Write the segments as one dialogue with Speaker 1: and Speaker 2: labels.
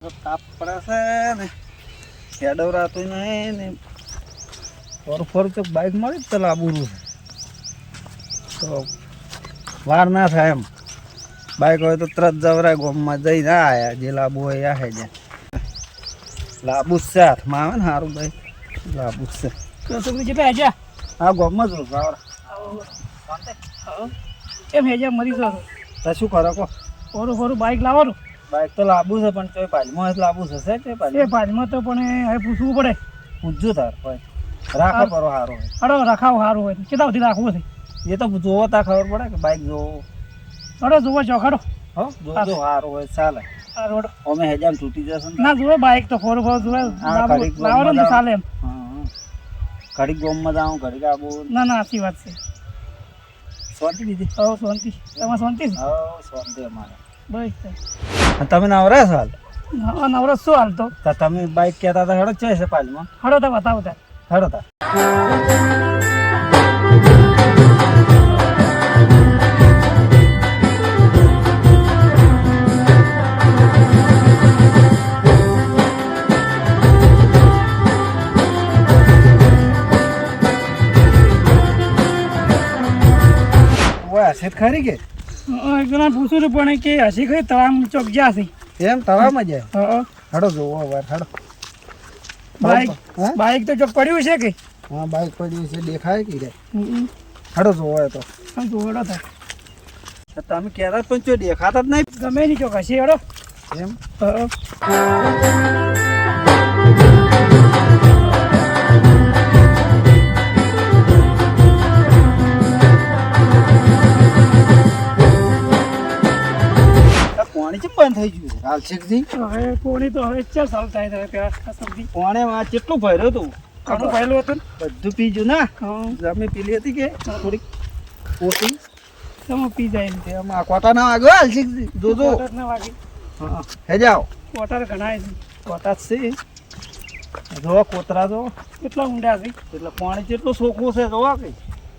Speaker 1: તાપ પડે છે ને. હેડવરાતું નહીં ને. ફોર ફોર તો બાઇક મળી જ લાવવું છે તો વાર ના થાય એમ. બાઇક હોય તો તરત જવરાય ગોમમાં જઈ ના આયા. જે લાબુ હોય આ જાય લાબુ જ છે હાથમાં આવે ને સારું ભાઈ લાબુ જ છે.
Speaker 2: છોકરી
Speaker 1: હા ગોમમાં જ વાવર
Speaker 2: કેમ હેજ્યા મરી
Speaker 1: તો શું કરો કો?
Speaker 2: ફોરું ફોરું બાઇક લાવવાનું.
Speaker 1: બાઇક તો લાંબુ છે પણ તોય પાલમાં લાંબુ છે છે ચોય
Speaker 2: એ
Speaker 1: પાલી
Speaker 2: તો પણ હવે પૂછવું પડે.
Speaker 1: પૂછજો તાર હોય રાખો પરો સારો હોય
Speaker 2: અડો રખાવ સારું હોય કેટલા સુધી રાખવું છે
Speaker 1: એ તો જોવો તા ખબર પડે કે બાઇક જોવો.
Speaker 2: અડો જોવો ચોખાડો.
Speaker 1: હો જોજો સારું હોય ચાલે.
Speaker 2: સારું
Speaker 1: અમે હેજામ તૂટી જશે ના.
Speaker 2: જોવે બાઇક તો ફોર ફોર જોવે. લાવવાનું તો ચાલે એમ.
Speaker 1: ઘડીક ગોમમાં જાઉં ઘડીક આવું
Speaker 2: ના ના સાચી વાત છે.
Speaker 1: શાંતિ દીધી.
Speaker 2: હો શાંતિ. તમારે શાંતિ
Speaker 1: હો શાંતિ અમારે.
Speaker 2: બસ.
Speaker 1: તમે નવરા છો હાલ?
Speaker 2: હા નવરો શું હાલતો
Speaker 1: તો. તમે બાઈક કહેતા હતા હડો છે પાલમાં
Speaker 2: હડો તો બતાવો તાર.
Speaker 1: હડો તા. શેત ખરી કે?
Speaker 2: હા, એક જણા પૂછ્યું પણ કે હસી કઈ તળામ ચોક જ્યાં છે?
Speaker 1: એમ તવામાં જાય
Speaker 2: હા
Speaker 1: હેડો જોવો હવે હેડો.
Speaker 2: બાઈક
Speaker 1: હા?
Speaker 2: બાઇક તો ચોક પડ્યું છે કે?
Speaker 1: હા બાઈક પડ્યું છે દેખાય કે રે
Speaker 2: હમ.
Speaker 1: હેડો જોવો તો.
Speaker 2: હા તાર
Speaker 1: તમે કહેતા પણ જો દેખાતા જ નહીં?
Speaker 2: ગમે નહીં ચોક હસી હડો.
Speaker 1: એમ?
Speaker 2: હા
Speaker 1: છે હાલશેકજી
Speaker 2: હવે કોણી તો હવે ચાર સારું થાય હવે પેલા સબ્જી
Speaker 1: પાણી માં કેટલું ભર્યું હતું?
Speaker 2: ઘણું પહેલું હતું
Speaker 1: બધું પીજું ના. જમે પીલી હતી કે? થોડીક ઓછી
Speaker 2: તમે પી જાય ને.
Speaker 1: એમાં કોટા ના વાગ્યો હાલશેકજી જોજો
Speaker 2: કોટા ના વાગે.
Speaker 1: હા હે. જાઓ.
Speaker 2: કોટા ઘણા છે.
Speaker 1: કોટા છે. જોવો કોતરા જો.
Speaker 2: કેટલા ઊંડા છે.
Speaker 1: એટલે પાણી કેટલું સોખું છે જોવા કઈ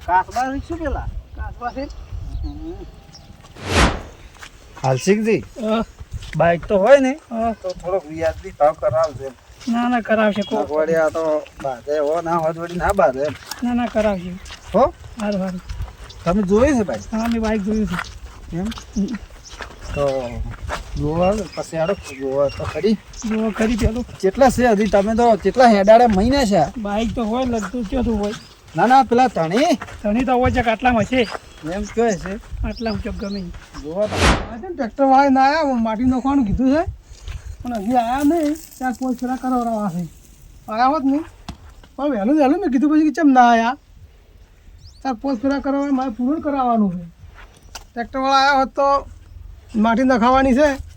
Speaker 1: કાસબા શું પેલા?
Speaker 2: કાસબા છે.
Speaker 1: હાલશેકજી
Speaker 2: હા,
Speaker 1: બાઇક તો હોય ને. તો થોડોક વ્યાજબી ભાવ કરાવજો.
Speaker 2: ના ના કરાવશે કો
Speaker 1: વળી આ તો બાધે હો ના હોય તો વળી ના બાધે
Speaker 2: ના ના કરાવશે.
Speaker 1: હો?
Speaker 2: સારું હારું.
Speaker 1: તમે જોઈ છે ભાઈ
Speaker 2: હા મેં બાઇક જોયું છે.
Speaker 1: એમ? તો જોવા પછી આડો જોવા તો ખરી.
Speaker 2: જોવા ખરી પેલું.
Speaker 1: કેટલા છે હજી? તમે તો કેટલા હેડાડે મહિને છે?
Speaker 2: બાઇક તો હોય લગતું ક્યાં હોય.
Speaker 1: ના ના પેલા ધણી.
Speaker 2: ધણી તો હોય છે કાટલામાં છે.
Speaker 1: એમ કહે છે.
Speaker 2: આટલા ચોક ગમે.
Speaker 1: જોવા
Speaker 2: ટ્રેક્ટર વાળા ના આવ્યા માટી નાખવાનું કીધું છે. પણ હજી આવ્યા નહીં ત્યાં કોઈ ફેરા કરાવવા છે. આવ્યા હોત નહીં. પણ વહેલું વહેલું મેં કીધું પછી કે ચમ ના આવ્યા ત્યાં પોત ફેરા કરાવવા મારે પૂરું કરાવવાનું છે. ટ્રેક્ટરવાળા આવ્યા હોત તો માટી નખાવાની છે.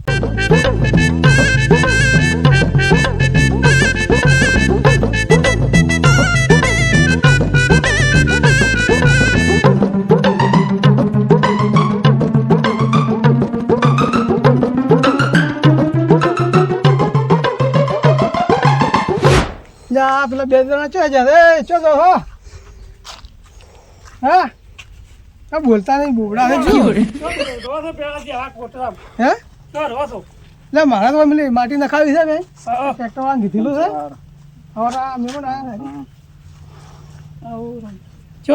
Speaker 2: જા પેલા બે જણા ચો જા રે ચો તો હો. હા? આ બોલતા નહીં બોબડા હે શું હે? લે મારા તો પેલી માટી નખાવી છે ને ટ્રેક્ટર વાળા કીધેલું છે. હવે આ મેમન આવ્યા છે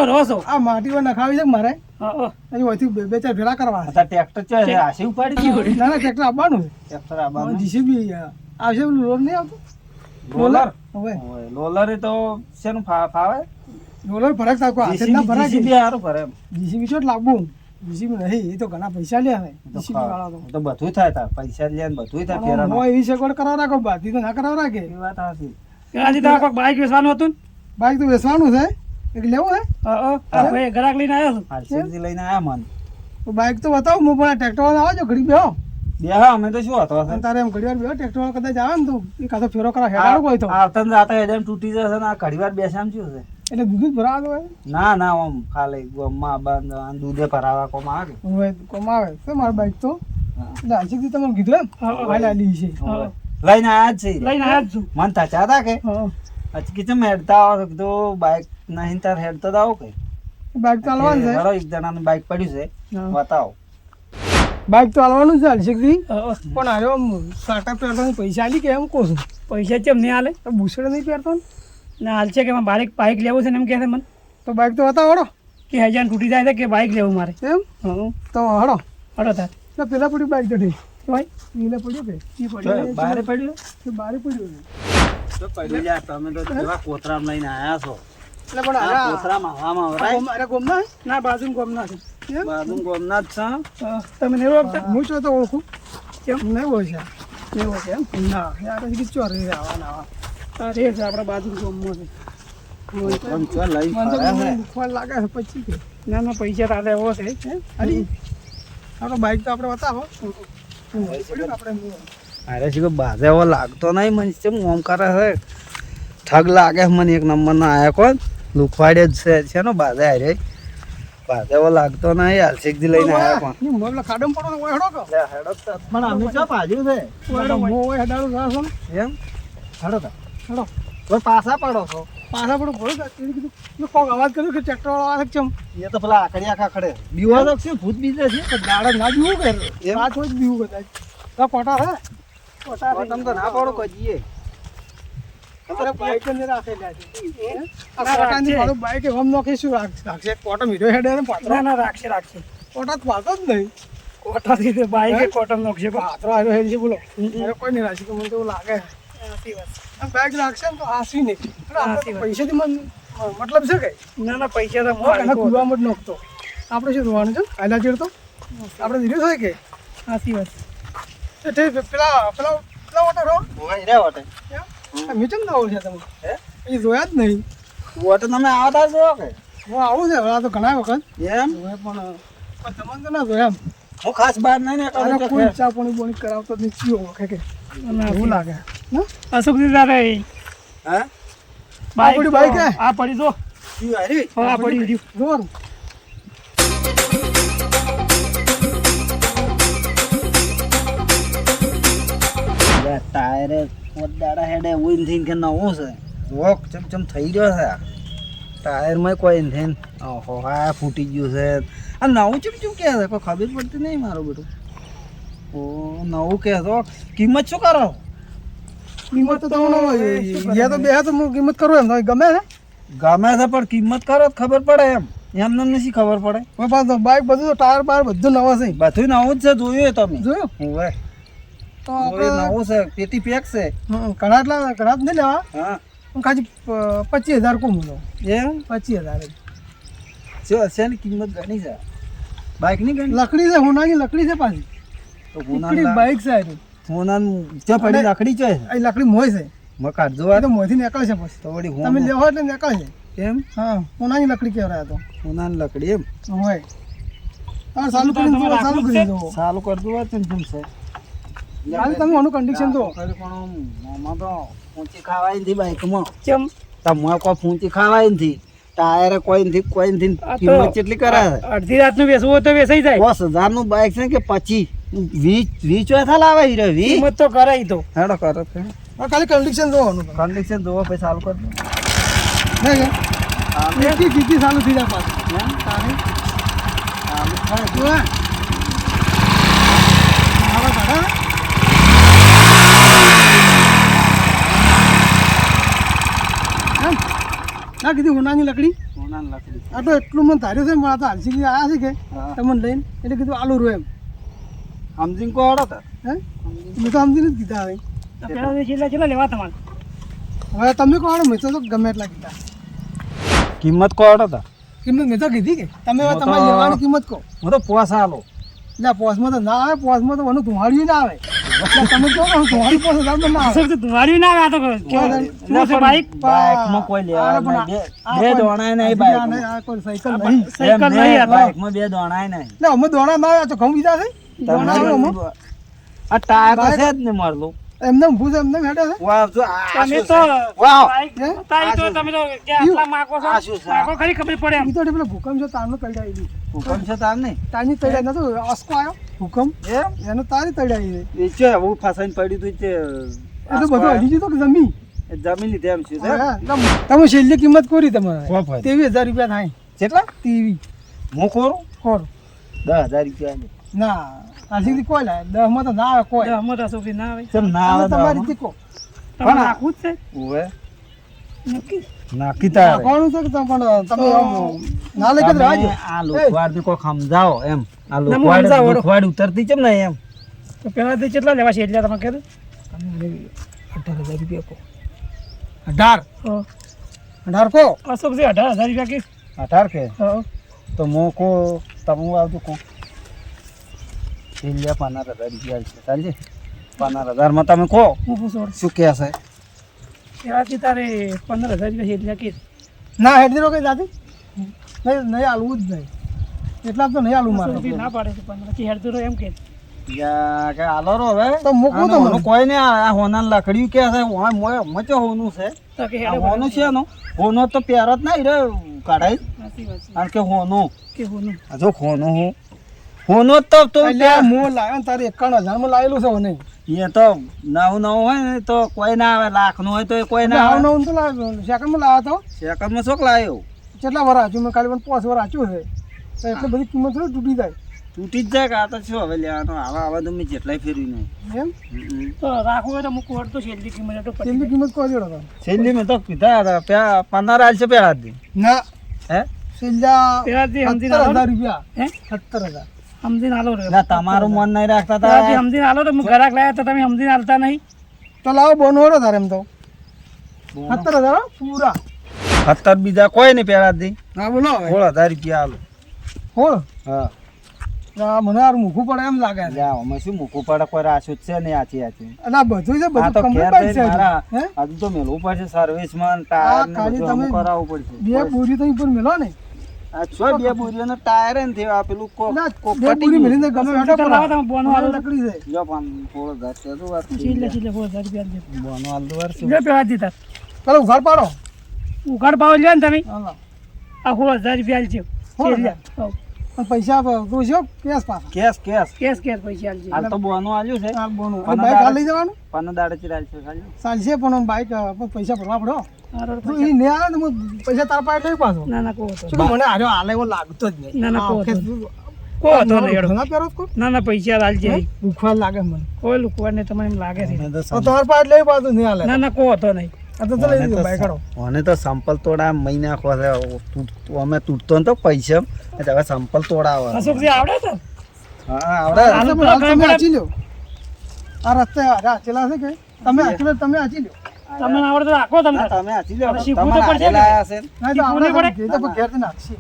Speaker 2: આ માટી પર નખાવી છે મારે. હજી ઓયથી બે બે ચાર ભેળા કરવા.
Speaker 1: અત્યારે ટ્રેક્ટર ચો આશી ઉપાડી
Speaker 2: ના ના ટ્રેક્ટર આપવાનું છે.
Speaker 1: ટ્રેક્ટર આબાનું
Speaker 2: જીસીબી આવશે પેલું રોડ નહીં આવતું?
Speaker 1: રોલર ઓય, રોલર તો શેનું ફાવે?
Speaker 2: રોલર ફરક થાય હાથે ના ફરક
Speaker 1: જીસીબી હારું ફરે
Speaker 2: જીસીબી ચોટ લાવવું જીસીબી નહીં એ તો ઘણા પૈસા લે હવે જીસીબી વાળા તો.
Speaker 1: તો બધું થાય તાર પૈસા લે ને બધું થાય નો
Speaker 2: હું એવી સગવડ કરાવ રાખો બાકી તો ના કરાવ રાખે.
Speaker 1: એ વાત સાચી.
Speaker 2: આજે તમારે કોઈક બાઈક વેચવાનું હતું બાઈક તો વેચવાનું છે. એક લેવું હે? ગ્રાહક લઈને આવ્યો છું?
Speaker 1: લઈને આયા મન.
Speaker 2: બાઈક તો બતાવો હું પણ ટ્રેક્ટર વાળા આવજો ઘડી બેહો.
Speaker 1: અમે તો શું હતો
Speaker 2: તારે એમ ઘડી બેહો ટ્રેક્ટર વાળા કદાચ આવે ને તો એ કાતો ફેરો કરા હેડાડો કોઈ તો.
Speaker 1: આવતા ને જાતા એડમ તૂટી જશે ને આ ઘડી બેસામ શું છે
Speaker 2: એટલે દૂધ ભરાવા? દો
Speaker 1: ના ના આમ ખાલી ગોમમાં બંધ દૂધે ભરાવા કોમ આવે. કે.
Speaker 2: હવે કોમ આવે? છે મારી બાઇક તો? એટલે આશિકથી તમને કીધું એમ? હાલ આલી છે.
Speaker 1: લઈને આયા જ છે.
Speaker 2: લઈને આવ્યા જ છું.
Speaker 1: મન થચા હતા કે પછી કીધું હેડતા આવો. કીધું બાઇક નહીં તાર હેડતો તો આવો કે
Speaker 2: બાઈક ચાલવાનું છે.
Speaker 1: એક જણાનું બાઈક પડ્યું છે. બતાવો.
Speaker 2: બાઇક તો હાલવાનું જ છે હલશેકથી પણ હારે આમ કાંટા પહેરતા પૈસા આલી કે એમ કહું છું?
Speaker 3: પૈસા કેમ નહીં હાલે.
Speaker 2: તો ભૂસડે નહીં પહેરતો ને?
Speaker 3: ને હાલ છે કે મારે બાઇક બાઇક લેવું છે ને એમ કહે છે મને.
Speaker 2: તો બાઇક તો હતા હડો.
Speaker 3: કે હજાર તૂટી જાય છે કે બાઇક લેવું મારે.
Speaker 2: એમ? તો હડો.
Speaker 3: હડો તાર.
Speaker 2: તો પેલા પડ્યું બાઇક તો ઠીક
Speaker 3: ભાઈ?
Speaker 2: પેલા પડ્યું કે?
Speaker 1: બારે પડ્યું.
Speaker 2: તો બારે પડ્યું?
Speaker 1: પડ્યું તમે તો કેવા કોતરામાં લઈને આવ્યા છો.
Speaker 2: એટલે પણ
Speaker 1: આ હવામાં
Speaker 2: ગોમના
Speaker 3: ના બાજુ ગોમ ના છે.
Speaker 2: એમ
Speaker 1: બાજુ ગોમના જ છે.
Speaker 3: તમે નહીં ઓળખતા
Speaker 2: હું. છો તો ઓળખું.
Speaker 3: કેમ?
Speaker 2: નહીં ઓળખ્યા
Speaker 3: એમ?
Speaker 2: ના યાર હજી આવા ના આવા.
Speaker 3: આ છે આપણા બાજુ ગોમમાં
Speaker 2: લાગે છે પછી
Speaker 3: ના ના પૈસા તારે એવો છે
Speaker 2: હે? અરે આપણો બાઇક તો આપણે બતાવો. આપણે
Speaker 1: અરે શીખો બાજે એવો લાગતો નહીં મને. કેમ ઓમ કરે છે? ઠગ લાગે મને એક નંબરનો આયા કોણ? લુખવાડે જ છે ને બાજે હારે. એવો લાગતો નહીં હાલશેકથી લઈને આયા કોણ
Speaker 2: હું મોબલા ખાડમ પડો તો. હેડો કો
Speaker 1: પણ અમે ચો બાજુ છે.
Speaker 2: મો હોય હેડાડું જા છો ને.
Speaker 1: એમ? હાડો તા
Speaker 2: હેડો.
Speaker 1: તો પાછા પડો છો.
Speaker 2: પાછા પડો ભરો કીધું. મેં કોક અવાજ કર્યો કે ટ્રેક્ટર વાળો આવે છે ચમ
Speaker 1: એ તો પેલા આકડિયા ખાખડે બીવા તો શું ભૂત બીજે છે?
Speaker 2: પણ દાડા ના બીવું કે
Speaker 1: એ
Speaker 2: વાત હોય જ બીવું કદાચ તો કોટા હે. કોટા
Speaker 1: તો તો ના પડો કોઈ
Speaker 2: મતલબ છે કે?
Speaker 3: ના ના પૈસા તો
Speaker 2: કુવામાં જ નોખતો. આપણે શું રોવાનું છે? આયલા ચેડ તો? આપણે ધીરે થાય કે?
Speaker 3: સાચી વાત.
Speaker 2: પેલા પેલા પેલા ઓટો રો.
Speaker 1: રે વટે
Speaker 2: મેં ચમ ના ઓળખ્યા તમે?
Speaker 1: હે?
Speaker 2: એ જોયા જ નહીં.
Speaker 1: વટે તમે આવતા છો કે?
Speaker 2: હું આવું છે હવે આ તો ઘણા વખત.
Speaker 1: એમ?
Speaker 2: પણ પણ તમને તો ના જોયા એમ.
Speaker 1: હું ખાસ બહાર નહીં ને
Speaker 2: કોઈ ચા પાણી બોણી કરાવતો નહીં ચિયો ઓળખે કે.
Speaker 3: મને
Speaker 2: એવું લાગે. હા?
Speaker 3: અશોક દીદા રે
Speaker 1: હા?
Speaker 2: બાઈક બાઈક
Speaker 3: આ પડી જો. હા, આ પડી રહ્યું
Speaker 2: જોવાનું.
Speaker 1: લે ટાયરે દાડા હેડે ઉઈન થઈને કે નવું છે? વોક ચમ ચમ થઈ ગયો છે. ટાયરમાં કોઈ થઈને ઓહો હા ફૂટી ગયું છે. આ નવું ચમ ચમ કે છે? કોઈ ખબર પડતી નહીં મારું બધું. ઓ નવું કે તો કિંમત શું કરો?
Speaker 2: કિંમત તો તમને યા તો બે તો હું કિંમત કરું એમ. તમને ગમે છે?
Speaker 1: ગમે છે પણ કિંમત કરો તો ખબર પડે એમ. એમને નથી ખબર પડે?
Speaker 2: બાઈક બધું ટાયર બાયર બધું નવા છે.
Speaker 1: બધું નવું જ છે જોયું તમે.
Speaker 2: જોયું?
Speaker 1: હોવે.
Speaker 2: તો
Speaker 1: નવું છે પેટી પેક છે.
Speaker 2: હમ, ઘણા એટલા ઘણા જ નહીં લેવા.
Speaker 1: હા.
Speaker 2: પણ ખાલી પ- પચીસ હજાર કોમ લો
Speaker 1: એમ?
Speaker 2: પચીસ હજાર જ.
Speaker 1: શેની કિંમત ઘણી છે? બાઇકની ઘણી?
Speaker 2: લકડી છે હોનાની લકડી છે પાછી.
Speaker 1: તો
Speaker 2: હોનાની
Speaker 1: હોના
Speaker 2: બાઈક છે.
Speaker 1: હોના ચા પડી લાકડી છે?
Speaker 2: આ લકડી મોય છે.
Speaker 1: મ કાઢજો
Speaker 2: આ
Speaker 1: આ
Speaker 2: તો મોયથી નીકળે છે પછી.
Speaker 1: તો વળી
Speaker 2: તમે લેવો એટલે નીકળે છે.
Speaker 1: એમ?
Speaker 2: હા હોનાની લકડી કહેવાય તો.
Speaker 1: હોનાની લકડી એમ?
Speaker 2: હોય. હા ચાલુ કરી દો ચાલુ કરી દો
Speaker 1: સારું કરી દો ચમ ચમ છે
Speaker 2: તમે આનું કન્ડિશન તો
Speaker 1: પૂંચી પણ મોમાં તો ફૂંચી ખાવાય નથી બાઇકમાં.
Speaker 3: કેમ
Speaker 1: તમારે કોઈ પૂંચી ખાવાય નથી. ટાયર કોઈ નથી કોઈ નથી. કિંમત કેટલી કરે?
Speaker 3: અડધી રાતનું બેસવું હોય તો બેસાઈ જાય.
Speaker 1: દસ હજારનું બાઇક છે કે પછી વીસ વીસ ચોથા લાવે હીરો વી
Speaker 3: કિંમત તો કરાઈ તો.
Speaker 1: હેડો કરો
Speaker 2: ખાલી કન્ડિશન જોવાનું
Speaker 1: કન્ડિશન જોવો પછી ચાલુ કરજો.
Speaker 2: નહીં એકથી બીજી ચાલુ થઈ જાય પાછું. હે. આવા કાઢા. એમ? ના કીધી હોનાની લકડી? આ તો એટલું મને ધાર્યું છે મારા તો હાલસી આવ્યા છે કે. તમને લઈને એટલે કીધું આલુ રૂ એમ.
Speaker 1: સમજીને કો હેડો.
Speaker 2: હે? મેં તો સમજીને જ કીધા હવે.
Speaker 3: પેલા લેવા તમારે.
Speaker 2: હવે તમે કહો મેં તો તો ગમે એટલા કીધા.
Speaker 1: કિંમત કહો હેડો તા
Speaker 2: કિંમત મેં તો કીધી કે. તમે હવે તમારી લેવાની કિંમત કહો.
Speaker 1: હું તો પોસ આલો.
Speaker 2: એટલે પોસમાં તો ના આવે પોસમાં તો મને ધુમાડ્યું ના આવે. તમે ધુમાડી પોસ ના
Speaker 3: તો ના તો છે બાઈક
Speaker 1: બાઇકમાં કોઈ લેવા. બે- બે દોણાય નહીં.
Speaker 2: નહીં, આ કોઈ સાયકલ નહીં
Speaker 3: સાયકલ નહીં
Speaker 1: નહીં,
Speaker 3: આ
Speaker 1: બે દોણાય નહીં
Speaker 2: એટલે અમે દોણા માં આવ્યા તો ઘઉં બીજા છે દોણા
Speaker 1: આ ટાયર છે જ ને મારલું
Speaker 2: એમને ઊભું છે એમને હેડે છે.
Speaker 1: વાહ જો
Speaker 3: તમે તો
Speaker 1: છે? વાહ
Speaker 3: તાઈ તો તમે તો કે આટલા માકો છો.
Speaker 1: આ છે?
Speaker 3: માગો ખરી ખબર પડે એમ.
Speaker 2: તો પેલા ભૂકંપ છે તારનો તળિયા આવી
Speaker 1: હુકમ છે તાર નહીં
Speaker 2: તારની તળિયા નતો અસકો આવ્યો ભૂકંપ?
Speaker 1: એ
Speaker 2: એનો તારી તળિયા આવી
Speaker 1: એ છે હું ફસાઈને પડ્યું તું તે
Speaker 2: એટલે બધું હજી તો કે જમી?
Speaker 1: એ જમી લીધે એમ છે?
Speaker 2: હા, તમે- છેલ્લી કિંમત કોરી તમારે? ત્રેવીસ હજાર રૂપિયા થાય.
Speaker 1: કેટલા?
Speaker 2: તેવી
Speaker 1: હું કોરું?
Speaker 2: કોર?
Speaker 1: દસ હજાર રૂપિયા.
Speaker 2: ના. આથી કોઈ લાય. દસમાં તો ના આવે કોઈ.
Speaker 3: દસમાં તો અશોકજી ના આવે.
Speaker 1: ચમ ના આવે
Speaker 2: તમારી કહો
Speaker 3: તમે
Speaker 1: પણ-
Speaker 3: નાખવું જ છે?
Speaker 1: ઓવે
Speaker 3: નક્કી.
Speaker 1: નાખી તારે.
Speaker 2: કોણ છે કે તમે પણ તમે આમ ના લઈ કે રાજ.
Speaker 1: આ લોકવાડ ને કોઈ સમજાવો એમ. આ લોકવાડ લોકવાડ ઉતરતી ચમ ને એમ?
Speaker 3: તો પેલા દે કેટલા લેવા છે એટલે તમે કીધું
Speaker 2: અઢાર હજાર રૂપિયા કહો અઢાર. અઢાર કહો
Speaker 3: અશોકજી અઢાર હજાર રૂપિયા કે.
Speaker 1: અઢાર કે? તો હું કો તમે આવજો કો છેલ્લે પંદર હજાર રૂપિયા છે. ચાલશે પંદર હજારમાં તમે કહો. શું કહે છે?
Speaker 3: પેલાથી તારે પંદર હજાર રૂપિયા એટલે કે.
Speaker 2: ના હેડ રો કઈ દાદી. નહીં નહીં આલવું જ નહીં. એટલા તો નહીં હાલવું મારે.
Speaker 3: ના પાડે છે પંદર? પછી હેડતું એમ કે.
Speaker 1: આલો કે રો હવે.
Speaker 2: તો મૂકવું તો
Speaker 1: કોઈ ને આ હોના લકડ્યું કે છે મચો હોનું છે.
Speaker 3: કે
Speaker 1: હોનું છે એનો હોનો તો પ્યારો જ નહીં રે કાઢાઈ કારણ કે હોનું.
Speaker 3: કે
Speaker 1: હોનું. જો હોનું હું. જ તો તો
Speaker 2: મો મોં લાવ્યો ને તારે એકાણું હજારમાં લાવેલું છે નહીં
Speaker 1: એ તો નવું નવું હોય ને તો કોઈ ના આવે લાખનું હોય તો કોઈ ના
Speaker 2: આવ. નવું તો લાવ્યો સેકન્ડમાં લાવ્યો તો?
Speaker 1: સેકન્ડમાં શોખ લાવ્યો
Speaker 2: કેટલા વર આચ્યું મેં ખાલી પણ પાંચ વર આચ્યું છે. તો એટલી બધી કિંમત થોડી તૂટી જાય.
Speaker 1: તૂટી જ જાય કે આ તો શું હવે લેવાનો? આવા આવા તો મેં જેટલાય ફેરવી નહીં.
Speaker 2: એમ?
Speaker 3: તો રાખવું હોય તો મૂકવું હોય તો છેલ્લી કિંમત તો
Speaker 2: છેલ્લી કિંમત કોઈ જોડો
Speaker 1: છેલ્લી મેં તો કીધા હતા પ્યા પંદર હાલ છે પેલા દી
Speaker 2: ના.
Speaker 1: હે?
Speaker 2: છેલ્લા
Speaker 3: પેલા
Speaker 2: સત્તર હજાર રૂપિયા.
Speaker 3: હે?
Speaker 2: સત્તર હજાર.
Speaker 3: સમજીને આલો રે.
Speaker 1: ના તમારું મન નહીં રાખતા તા
Speaker 3: સમજીને આલો તો હું ઘરાક લાયા તો તમે સમજીને આલતા નહીં.
Speaker 2: તો લાવો બોનો હોડો તારે એમ તો. સત્તર હજાર હો, પૂરા.
Speaker 1: સત્તર બીજા કોઈ નહીં પેલા દી.
Speaker 2: હા બોલો હવે.
Speaker 1: સોળ હજાર રૂપિયા આલો.
Speaker 2: હોળ?
Speaker 1: હા.
Speaker 2: આ મને આ મૂકવું પડે એમ લાગે છે.
Speaker 1: અમે શું મૂકવું પડે? કોઈ રાશું જ છે નહીં આચી આચી
Speaker 2: અને આ બધું છે બધું કમ્પ્લીટ છે
Speaker 1: હજુ. તો મેલવું પડશે સર્વિસમાં ટાયર ને બધું કરાવવું પડશે.
Speaker 2: બે પૂરી તો ઉપર મેલો ને.
Speaker 1: છો બે બોરીઓનો ટાયર ને થયો આ પેલું કોક કોક
Speaker 2: ગમે
Speaker 3: તો તમે બોનો આલો
Speaker 2: લકડી છે
Speaker 1: જો પણ થોડો ઘર છે શું વાત થઈ
Speaker 3: છેલ્લે
Speaker 1: જાય.
Speaker 3: છેલ્લે સોળ હજાર
Speaker 1: બોનો હાલ દો વાર શું?
Speaker 3: લે પેલાથી તાર
Speaker 2: ઉઘાડ પાડો.
Speaker 3: ઉઘાડ ભાવ લ્યો ને તમે. આ સોળ હજાર રૂપિયા આલજો
Speaker 2: સોળ
Speaker 3: છેલ્લે.
Speaker 2: હજાર?
Speaker 3: હો.
Speaker 2: અને પૈસા તું છે કેસ પાછા.
Speaker 1: કેસ કેસ
Speaker 3: કેસ કેસ પૈસા આલજો
Speaker 1: હાલ તો બોનો આલ્યું છે.
Speaker 2: હાલ બોનું. બાઈક હાલ લઈ જવાનું?
Speaker 1: પન્ના દાડે ચિરાલ છે ખાલી
Speaker 2: ચાલશે પણ બાઈક પૈસા ભરવા પડો તો
Speaker 3: પૈસા.
Speaker 2: તાર પાસે લઈ પાછો.
Speaker 3: ના ના
Speaker 2: કે મને હાર્યો આલે એવો લાગતો જ નહીં.
Speaker 3: ના, ના, પૈસા આલજે
Speaker 2: દુખવા લાગે મને.
Speaker 3: કોઈ લુકવા ને તમને એમ લાગે છે.
Speaker 1: મને તો
Speaker 2: તો પાસે લઈ પાછું નહીં
Speaker 3: ના ના કહો તો નહીં.
Speaker 1: મને તો સંપલ તોડા મહિના ખો અમે તૂટતો ને તો પૈસા હવે સંપલ તોડાવે
Speaker 3: અશોકજી આવડે છે?
Speaker 1: હા આવડે.
Speaker 2: આ
Speaker 3: હાલો,
Speaker 2: તમે તમે
Speaker 3: ગમે
Speaker 2: આચી રસ્તે આચેલા છે કે? તમે લો તમે આચી લ્યો.
Speaker 3: તમને આવડે તો રાખો તમને.
Speaker 1: ના, તમે હાથી
Speaker 3: હવે શીખવું તો પડશે ને.
Speaker 1: હારેલા આયા છે ને.
Speaker 2: નહીં તો આપણે ઘેર તો ઘેરથી નાખશી.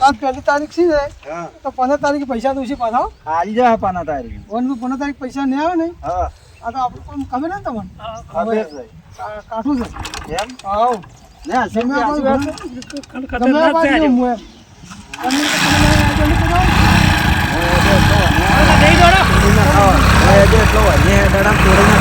Speaker 2: આજ પહેલી તારીખ છે ને
Speaker 1: હા.
Speaker 2: તો પંદર તારીખે પૈસા દઉં છું પાછા.
Speaker 1: હાલી જા પાના
Speaker 2: પંદર તારીખ પૈસા નહીં આવે ને
Speaker 1: હા.
Speaker 2: આ તો આપણું કામ ખબર ને તમને?
Speaker 1: છે.
Speaker 2: કાઠું છે.
Speaker 1: એમ
Speaker 2: આવ.
Speaker 1: ને
Speaker 2: તમે
Speaker 1: કે
Speaker 2: આ
Speaker 1: આચી વાત છે?
Speaker 3: ખન-
Speaker 2: તમે આ
Speaker 3: ખતરનાક છે
Speaker 2: બાજુ
Speaker 3: આજે.
Speaker 2: હું એમ. તમે તો
Speaker 1: એટલો વન્ય દડામ તોડીને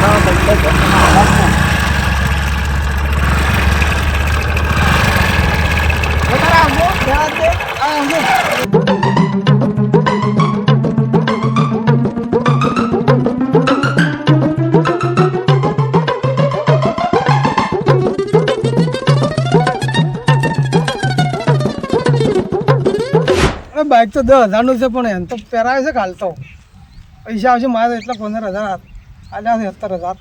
Speaker 2: બાઈક તો દસ હજારનું છે પણ એમ તો પહેરાવે છે કાલ તો. પૈસા આવશે, મારે એટલા પંદર હજાર આલ્યા છે સત્તર હજાર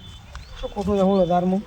Speaker 2: શું ખોટું છે સોળ હજારમાં